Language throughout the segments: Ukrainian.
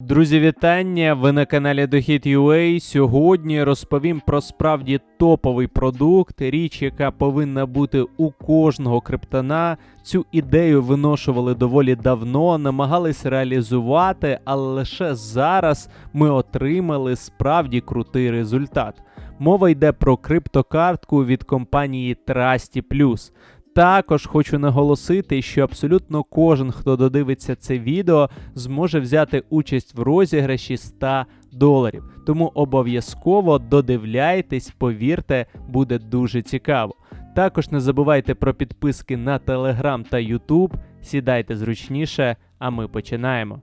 Друзі, вітання! Ви на каналі Дохід.ua. Сьогодні розповім про справді топовий продукт, річ, яка повинна бути у кожного криптона. Цю ідею виношували доволі давно, намагались реалізувати, але лише зараз ми отримали справді крутий результат. Мова йде про криптокартку від компанії Trusty+. Також хочу наголосити, що абсолютно кожен, хто додивиться це відео, зможе взяти участь в розіграші 100 доларів. Тому обов'язково додивляйтесь, повірте, буде дуже цікаво. Також не забувайте про підписки на Telegram та YouTube. Сідайте зручніше, а ми починаємо.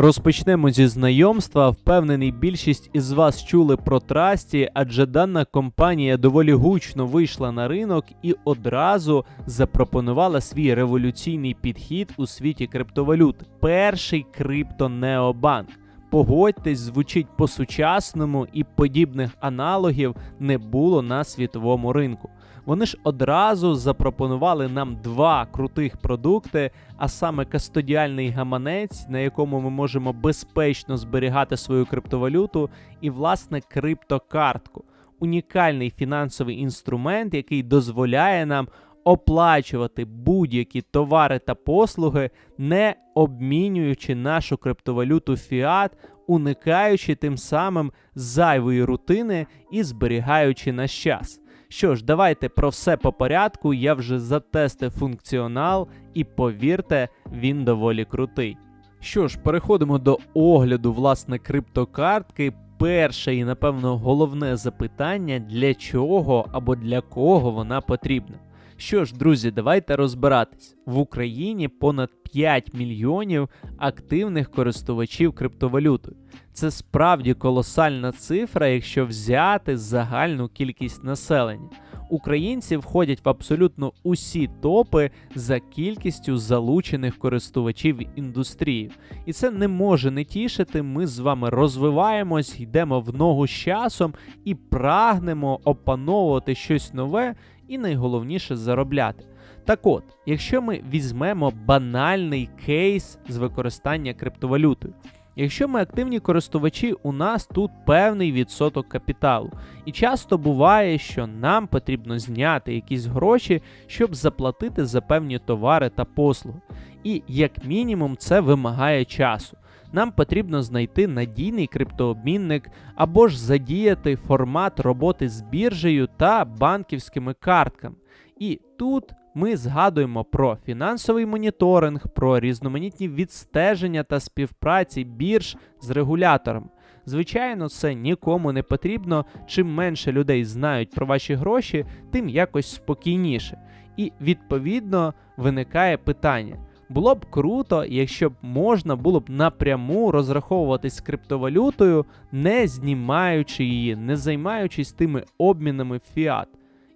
Розпочнемо зі знайомства. Впевнений, більшість із вас чули про Трасті, адже дана компанія доволі гучно вийшла на ринок і одразу запропонувала свій революційний підхід у світі криптовалют. Перший криптонеобанк. Погодьтесь, звучить по-сучасному, і подібних аналогів не було на світовому ринку. Вони ж одразу запропонували нам два крутих продукти, а саме кастодіальний гаманець, на якому ми можемо безпечно зберігати свою криптовалюту, і власне криптокартку. Унікальний фінансовий інструмент, який дозволяє нам оплачувати будь-які товари та послуги, не обмінюючи нашу криптовалюту фіат, уникаючи тим самим зайвої рутини і зберігаючи наш час. Що ж, давайте про все по порядку. Я вже затестив функціонал, і повірте, він доволі крутий. Що ж, переходимо до огляду власне криптокартки. Перше і, напевно, головне запитання, для чого або для кого вона потрібна. Що ж, друзі, давайте розбиратись. В Україні понад 5 мільйонів активних користувачів криптовалютою. Це справді колосальна цифра, якщо взяти загальну кількість населення. Українці входять в абсолютно усі топи за кількістю залучених користувачів індустрії. І це не може не тішити. Ми з вами розвиваємось, йдемо в ногу з часом і прагнемо опановувати щось нове і найголовніше заробляти. Так от, якщо ми візьмемо банальний кейс з використання криптовалютою. Якщо ми активні користувачі, у нас тут певний відсоток капіталу. І часто буває, що нам потрібно зняти якісь гроші, щоб заплатити за певні товари та послуги. І як мінімум це вимагає часу. Нам потрібно знайти надійний криптообмінник або ж задіяти формат роботи з біржею та банківськими картками. І тут ми згадуємо про фінансовий моніторинг, про різноманітні відстеження та співпраці бірж з регулятором. Звичайно, це нікому не потрібно. Чим менше людей знають про ваші гроші, тим якось спокійніше. І відповідно виникає питання. Було б круто, якщо б можна було б напряму розраховуватись криптовалютою, не знімаючи її, не займаючись тими обмінами фіат.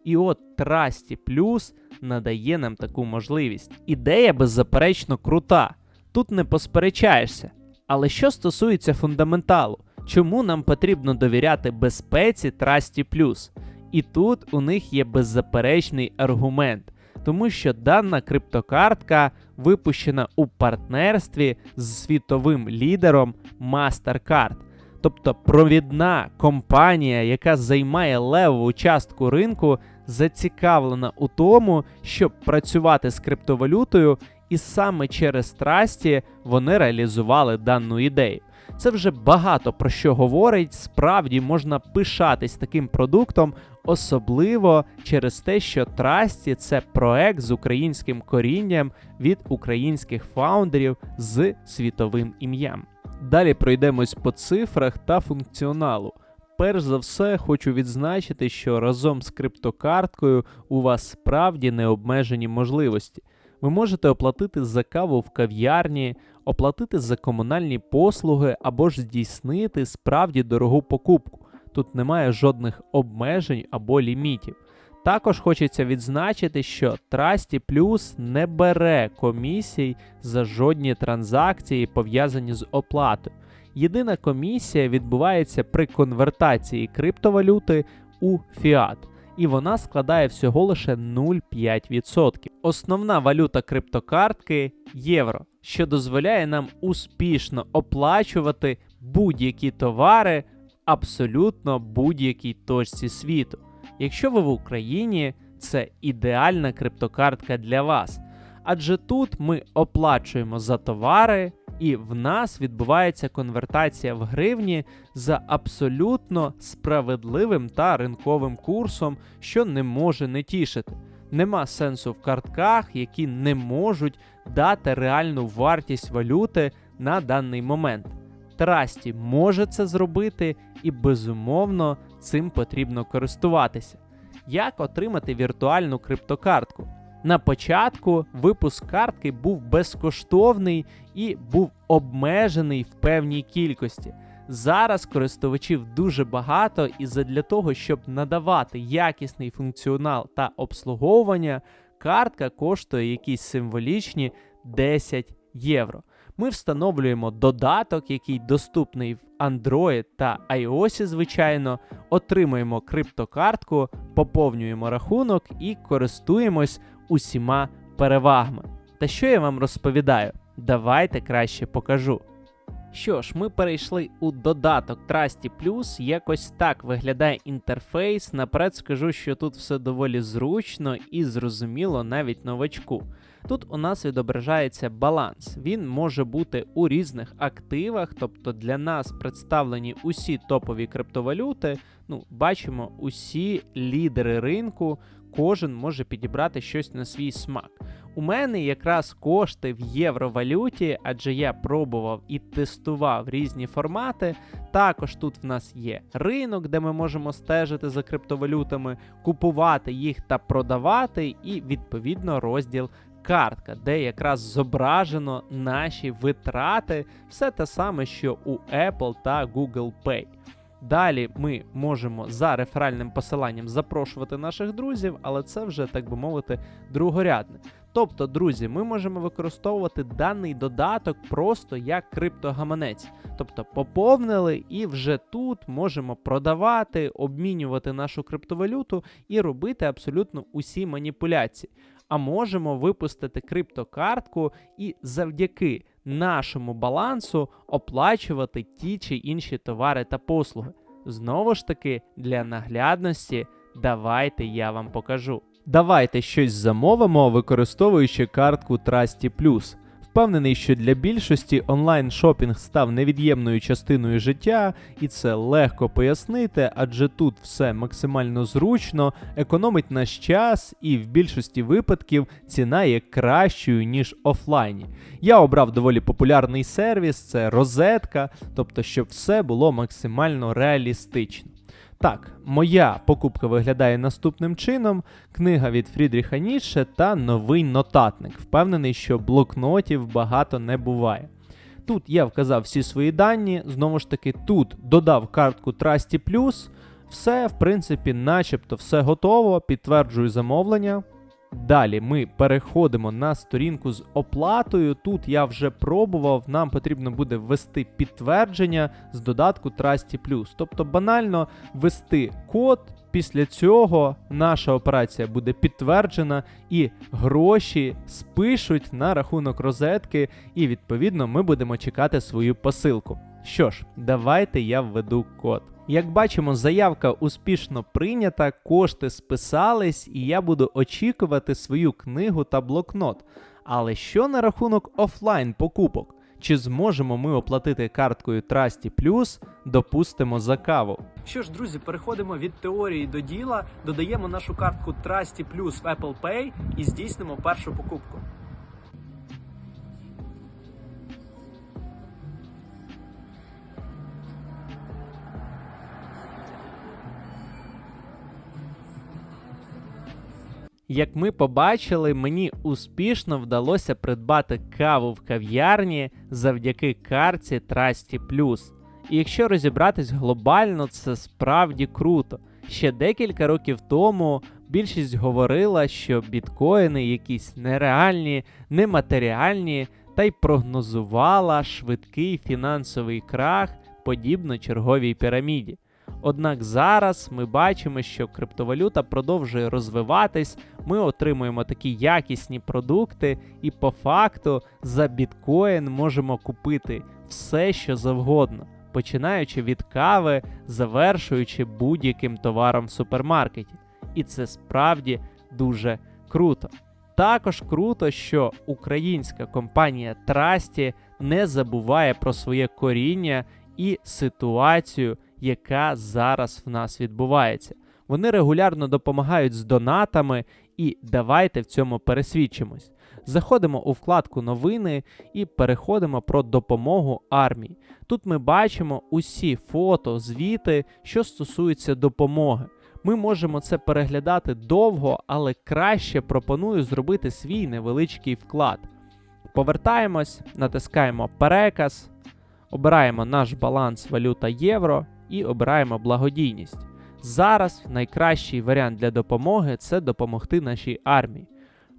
І от Trusty Plus надає нам таку можливість. Ідея беззаперечно крута. Тут не посперечаєшся. Але що стосується фундаменталу, чому нам потрібно довіряти безпеці Trusty Plus? І тут у них є беззаперечний аргумент, тому що дана криптокартка випущена у партнерстві з світовим лідером MasterCard. Тобто провідна компанія, яка займає левову частку ринку, зацікавлена у тому, щоб працювати з криптовалютою, і саме через трасті вони реалізували дану ідею. Це вже багато про що говорить. Справді можна пишатись таким продуктом, особливо через те, що Трасті це проект з українським корінням від українських фаундерів з світовим ім'ям. Далі пройдемось по цифрах та функціоналу. Перш за все, хочу відзначити, що разом з криптокарткою у вас справді необмежені можливості. Ви можете оплатити за каву в кав'ярні, оплатити за комунальні послуги або ж здійснити справді дорогу покупку. Тут немає жодних обмежень або лімітів. Також хочеться відзначити, що Trusty Plus не бере комісій за жодні транзакції, пов'язані з оплатою. Єдина комісія відбувається при конвертації криптовалюти у фіат. і вона складає всього лише 0,5%. Основна валюта криптокартки євро, що дозволяє нам успішно оплачувати будь-які товари в абсолютно будь-якій точці світу. Якщо ви в Україні, це ідеальна криптокартка для вас. Адже тут ми оплачуємо за товари, і в нас відбувається конвертація в гривні за абсолютно справедливим та ринковим курсом, що не може не тішити. Нема сенсу в картках, які не можуть дати реальну вартість валюти на даний момент. Трасті може це зробити, і безумовно цим потрібно користуватися. Як отримати віртуальну криптокартку? На початку випуск картки був безкоштовний і був обмежений в певній кількості. Зараз користувачів дуже багато, і задля того, щоб надавати якісний функціонал та обслуговування, картка коштує якісь символічні 10 євро. Ми встановлюємо додаток, який доступний в Android та iOS, звичайно, отримуємо криптокартку, поповнюємо рахунок і користуємось усіма перевагами. Та що я вам розповідаю? Давайте краще покажу. Що ж, ми перейшли у додаток Trusty Plus. Якось так виглядає інтерфейс. Наперед скажу, що тут все доволі зручно і зрозуміло навіть новачку. Тут у нас відображається баланс. Він може бути у різних активах, тобто для нас представлені усі топові криптовалюти. Ну, бачимо усі лідери ринку, кожен може підібрати щось на свій смак. У мене якраз кошти в євровалюті, адже я пробував і тестував різні формати. Також тут в нас є ринок, де ми можемо стежити за криптовалютами, купувати їх та продавати, і відповідно розділ картка, де якраз зображено наші витрати, все те саме, що у Apple та Google Pay. Далі ми можемо за реферальним посиланням запрошувати наших друзів, але це вже, так би мовити, другорядне. Тобто, друзі, ми можемо використовувати даний додаток просто як криптогаманець. Тобто поповнили і вже тут можемо продавати, обмінювати нашу криптовалюту і робити абсолютно усі маніпуляції. А можемо випустити криптокартку і завдяки нашому балансу оплачувати ті чи інші товари та послуги. Знову ж таки, для наглядності, давайте я вам покажу. Давайте щось замовимо, використовуючи картку Trusty. Впевнений, що для більшості онлайн шопінг став невід'ємною частиною життя, і це легко пояснити, адже тут все максимально зручно, економить наш час, і в більшості випадків ціна є кращою ніж офлайні. Я обрав доволі популярний сервіс, це розетка, тобто щоб все було максимально реалістично. Так, моя покупка виглядає наступним чином: книга від Фрідріха Ніше та новий нотатник. Впевнений, що блокнотів багато не буває. Тут я вказав всі свої дані, знову ж таки, тут додав картку Trusty. Все, в принципі, начебто все готово. Підтверджую замовлення. Далі ми переходимо на сторінку з оплатою. Тут я вже пробував, нам потрібно буде ввести підтвердження з додатку Trusty Plus. Тобто банально ввести код. Після цього наша операція буде підтверджена і гроші спишуть на рахунок розетки, і відповідно ми будемо чекати свою посилку. Що ж, давайте я введу код. Як бачимо, заявка успішно прийнята, кошти списались, і я буду очікувати свою книгу та блокнот. Але що на рахунок офлайн покупок? Чи зможемо ми оплатити карткою Trusty Plus, допустимо за каву? Що ж, друзі, переходимо від теорії до діла, додаємо нашу картку Trusty Plus в Apple Pay і здійснимо першу покупку. Як ми побачили, мені успішно вдалося придбати каву в кав'ярні завдяки карті Trusty Plus. І якщо розібратись глобально, це справді круто. Ще декілька років тому більшість говорила, що біткоїни якісь нереальні, нематеріальні, та й прогнозувала швидкий фінансовий крах, подібно черговій піраміді. Однак зараз ми бачимо, що криптовалюта продовжує розвиватись, ми отримуємо такі якісні продукти, і по факту за біткоін можемо купити все, що завгодно, починаючи від кави, завершуючи будь-яким товаром в супермаркеті. І це справді дуже круто. Також круто, що українська компанія Трасті не забуває про своє коріння і ситуацію, яка зараз в нас відбувається. Вони регулярно допомагають з донатами, і давайте в цьому пересвідчимось. Заходимо у вкладку новини і переходимо про допомогу армії. Тут ми бачимо усі фото, звіти, що стосуються допомоги. Ми можемо це переглядати довго, але краще пропоную зробити свій невеличкий вклад. Повертаємось, натискаємо переказ, обираємо наш баланс валюта євро і обираємо благодійність. Зараз найкращий варіант для допомоги це допомогти нашій армії.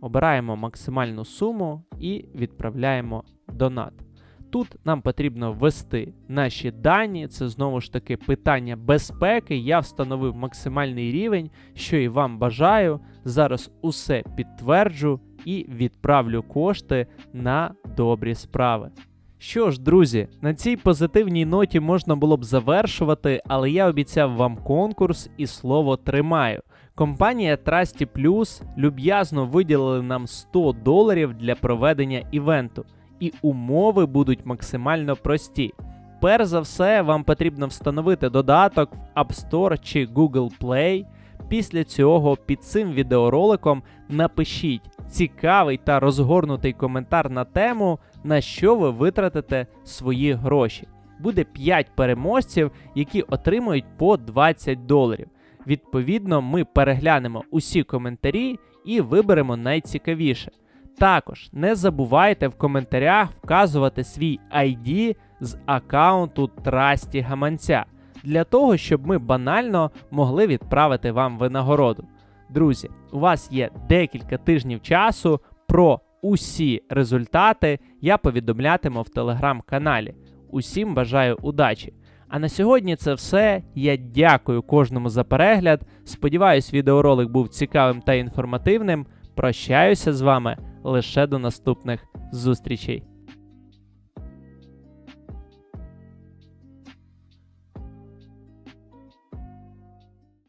Обираємо максимальну суму і відправляємо донат. Тут нам потрібно ввести наші дані, це знову ж таки питання безпеки. Я встановив максимальний рівень, що і вам бажаю. Зараз усе підтверджу і відправлю кошти на добрі справи. Що ж, друзі, на цій позитивній ноті можна було б завершувати, але я обіцяв вам конкурс і слово тримаю. Компанія Trusty Plus люб'язно виділили нам 100 доларів для проведення івенту, і умови будуть максимально прості. Перш за все, вам потрібно встановити додаток в App Store чи Google Play. Після цього під цим відеороликом напишіть цікавий та розгорнутий коментар на тему, на що ви витратите свої гроші. Буде 5 переможців, які отримують по 20 доларів. Відповідно, ми переглянемо усі коментарі і виберемо найцікавіше. Також не забувайте в коментарях вказувати свій ID з аккаунту Трасті Гаманця для того, щоб ми банально могли відправити вам винагороду. Друзі, у вас є декілька тижнів часу про усі результати. Я повідомлятиму в телеграм-каналі. Усім бажаю удачі! А на сьогодні це все. Я дякую кожному за перегляд. Сподіваюсь, відеоролик був цікавим та інформативним. Прощаюся з вами лише до наступних зустрічей.